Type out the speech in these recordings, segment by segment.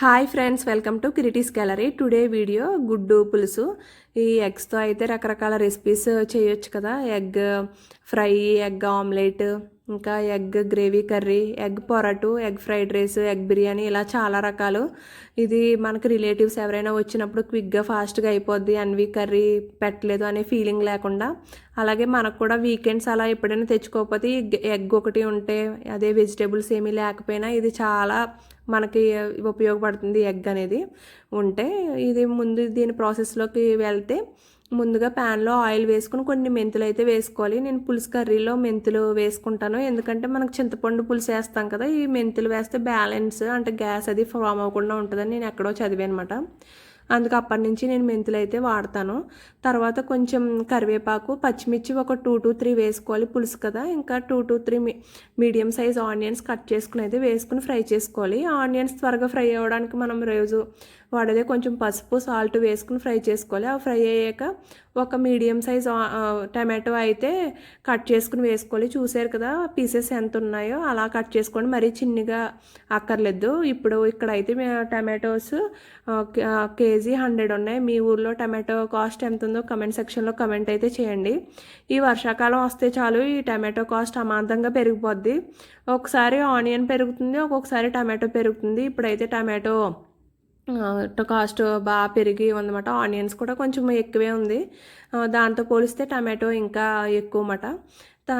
Hi friends welcome to Kriti's gallery today video గుడ్డు పులుసు. ఈ ఎగ్స్తో అయితే రకరకాల రెసిపీస్ చేయొచ్చు కదా. ఎగ్ ఫ్రై ఎగ్ ఆమ్లెట్ ఇంకా egg gravy curry egg పొరటు egg fried rice egg biryani ఇలా చాలా రకాలు. ఇది మనకు రిలేటివ్స్ ఎవరైనా వచ్చినప్పుడు క్విక్గా ఫాస్ట్గా అయిపోద్ది. అన్వి కర్రీ పెట్టలేదు అనే ఫీలింగ్ లేకుండా. అలాగే మనకు కూడా వీకెండ్స్ అలా ఎప్పుడైనా తెచ్చుకోకపోతే ఎగ్ ఒకటి ఉంటే అదే వెజిటేబుల్స్ ఏమీ లేకపోయినా ఇది చాలా మనకి ఉపయోగపడుతుంది ఎగ్ అనేది. ఉంటే ఇది ముందు దీని ప్రాసెస్లోకి వెళ్తే ముందుగా ప్యాన్లో ఆయిల్ వేసుకుని కొన్ని మెంతులు అయితే వేసుకోవాలి. నేను పులుసు కర్రీలో మెంతులు వేసుకుంటాను. ఎందుకంటే మనకు చింతపండు పులుసు వేస్తాం కదా ఈ మెంతులు వేస్తే బ్యాలెన్స్ అంటే గ్యాస్ అది ఫామ్ అవ్వకుండా ఉంటుందని నేను ఎక్కడో చదివానమాట అందుకు అప్పటి నుంచి నేను మెంతులు అయితే వాడతాను. తర్వాత కొంచెం కరివేపాకు పచ్చిమిర్చి ఒక టూ టు త్రీ వేసుకోవాలి పులుసు కదా. ఇంకా two to three medium size onions cut చేసుకుని అయితే వేసుకుని ఫ్రై చేసుకోవాలి. ఆనియన్స్ త్వరగా ఫ్రై అవ్వడానికి మనం రోజు వాడేదే కొంచెం పసుపు సాల్ట్ వేసుకుని ఫ్రై చేసుకోవాలి. ఆ ఫ్రై అయ్యాక ఒక మీడియం సైజ్ టమాటో అయితే కట్ చేసుకుని వేసుకోవాలి. చూసారు కదా పీసెస్ ఎంత ఉన్నాయో అలా కట్ చేసుకోండి. మరీ చిన్నగా అక్కర్లేదు. ఇప్పుడు ఇక్కడ అయితే టమాటోస్ కేజీ హండ్రెడ్ ఉన్నాయి. మీ ఊర్లో టమాటో కాస్ట్ ఎంత ఉందో కమెంట్ సెక్షన్లో కమెంట్ అయితే చేయండి. ఈ వర్షాకాలం వస్తే చాలు ఈ టమాటో కాస్ట్ అమాంతంగా పెరిగిపోద్ది. ఒకసారి ఆనియన్ పెరుగుతుంది ఒక్కొక్కసారి టమాటో పెరుగుతుంది. ఇప్పుడైతే టమాటో కాస్ట్ బాగా పెరిగి ఉందన్నమాట. ఆనియన్స్ కూడా కొంచెం ఎక్కువే ఉంది. దాంతో పోలిస్తే టమాటో ఇంకా ఎక్కువ అన్నమాట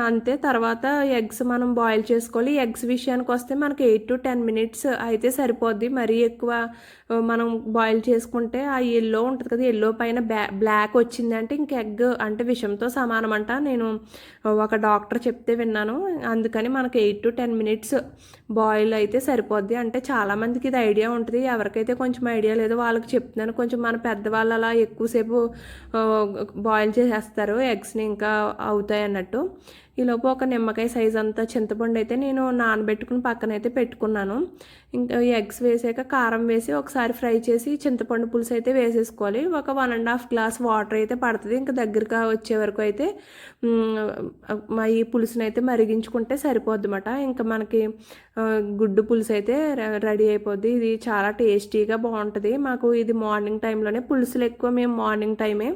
అంతే. తర్వాత ఎగ్స్ మనం బాయిల్ చేసుకోవాలి. ఎగ్స్ విషయానికి వస్తే మనకి ఎయిట్ టు టెన్ మినిట్స్ అయితే సరిపోద్ది. మరీ ఎక్కువ మనం బాయిల్ చేసుకుంటే ఆ ఎల్లో ఉంటుంది కదా ఎల్లో పైన బ్లాక్ వచ్చిందంటే ఇంక ఎగ్ అంటే విషంతో సమానం అంట. నేను ఒక డాక్టర్ చెప్తే విన్నాను. అందుకని మనకి eight to ten minutes boil అయితే సరిపోద్ది. అంటే చాలామందికి ఇది ఐడియా ఉంటుంది. ఎవరికైతే కొంచెం ఐడియా లేదో వాళ్ళకి చెప్తున్నాను. కొంచెం మన పెద్దవాళ్ళు అలా ఎక్కువసేపు బాయిల్ చేసేస్తారు. ఎగ్స్ని ఇంకా అవుతాయి అన్నట్టు. ఈలోపు ఒక నిమ్మకాయ సైజ్ అంతా చింతపండు అయితే నేను నానబెట్టుకుని పక్కన అయితే పెట్టుకున్నాను. ఇంకా ఎగ్స్ వేసాక కారం వేసి ఒకసారి ఫ్రై చేసి చింతపండు పులుసు అయితే వేసేసుకోవాలి. ఒక one and half glass water అయితే పడుతుంది. ఇంకా దగ్గరగా వచ్చే వరకు అయితే ఈ పులుసుని అయితే మరిగించుకుంటే సరిపోద్ది ఇంకా మనకి గుడ్డు పులుసు అయితే రెడీ అయిపోద్ది. ఇది చాలా టేస్టీగా బాగుంటుంది. మాకు ఇది మార్నింగ్ టైంలోనే పులుసులు ఎక్కువ మేము మార్నింగ్ టైమే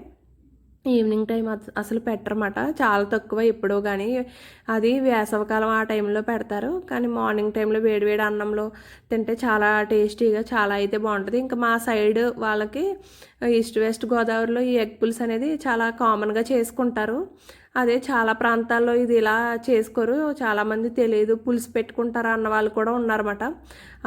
ఈవినింగ్ టైం అసలు పెట్టరమాట. చాలా తక్కువ ఎప్పుడో కానీ అది వేసవకాలం ఆ టైంలో పెడతారు. కానీ మార్నింగ్ టైంలో వేడివేడి అన్నంలో తింటే చాలా టేస్టీగా చాలా అయితే బాగుంటుంది. ఇంకా మా సైడ్ వాళ్ళకి ఈస్ట్ వెస్ట్ గోదావరిలో ఈ ఎగ్ పులుసు అనేది చాలా కామన్గా చేసుకుంటారు. అదే చాలా ప్రాంతాల్లో ఇది ఇలా చేసుకోరు. చాలామంది తెలియదు పులుసు పెట్టుకుంటారా అన్న వాళ్ళు కూడా ఉన్నారన్నమాట.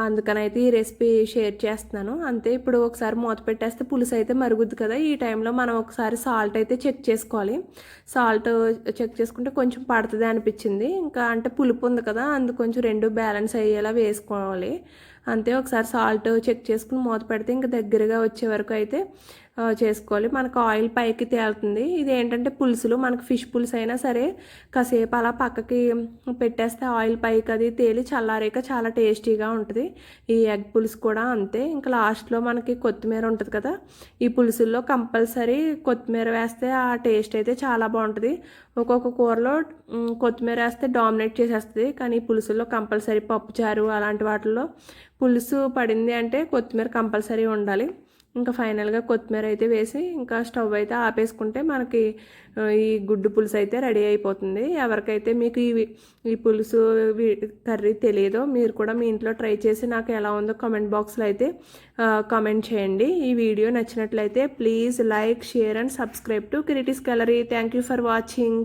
అందుకనైతే ఈ రెసిపీ షేర్ చేస్తున్నాను. అంతే ఇప్పుడు ఒకసారి మూత పెట్టేస్తే పులుసు అయితే మరుగుద్ది కదా. ఈ టైంలో మనం ఒకసారి సాల్ట్ అయితే చెక్ చేసుకోవాలి. సాల్ట్ చెక్ చేసుకుంటే కొంచెం పడుతుంది అనిపించింది. ఇంకా అంటే పులుపు ఉంది కదా అందు కొంచెం రెండు బ్యాలెన్స్ అయ్యేలా వేసుకోవాలి. అంతే ఒకసారి సాల్ట్ చెక్ చేసుకుని మూత పెడితే ఇంకా దగ్గరగా వచ్చే వరకు అయితే చేసుకోవాలి. మనకు ఆయిల్ పైకి తేలుతుంది. ఇది ఏంటంటే పులుసులు మనకు ఫిష్ పులుసు అయినా సరే కాసేపు అలా పక్కకి పెట్టేస్తే ఆయిల్ పైకి అది తేలి చల్లారాక చాలా టేస్టీగా ఉంటుంది. ఈ ఎగ్ పులుసు కూడా అంతే. ఇంకా లాస్ట్లో మనకి కొత్తిమీర ఉంటుంది కదా ఈ పులుసుల్లో కంపల్సరీ కొత్తిమీర వేస్తే ఆ టేస్ట్ అయితే చాలా బాగుంటుంది. ఒక్కొక్క కూరలో కొత్తిమీర వేస్తే డామినేట్ చేసేస్తుంది. కానీ పులుసుల్లో కంపల్సరీ పప్పుచారు అలాంటి వాటిల్లో పులుసు పడింది అంటే కొత్తిమీర కంపల్సరీ ఉండాలి. ఇంకా ఫైనల్గా కొత్తిమీర అయితే వేసి ఇంకా స్టవ్ అయితే ఆపేసుకుంటే మనకి ఈ గుడ్డు పులుసు అయితే రెడీ అయిపోతుంది. ఎవరికైతే మీకు ఈ ఈ పులుసు కర్రీ తెలియదో మీరు కూడా మీ ఇంట్లో ట్రై చేసి నాకు ఎలా ఉందో కామెంట్ బాక్స్లో అయితే కామెంట్ చేయండి. ఈ వీడియో నచ్చినట్లయితే please like share and subscribe to Kriti's gallery thank you for watching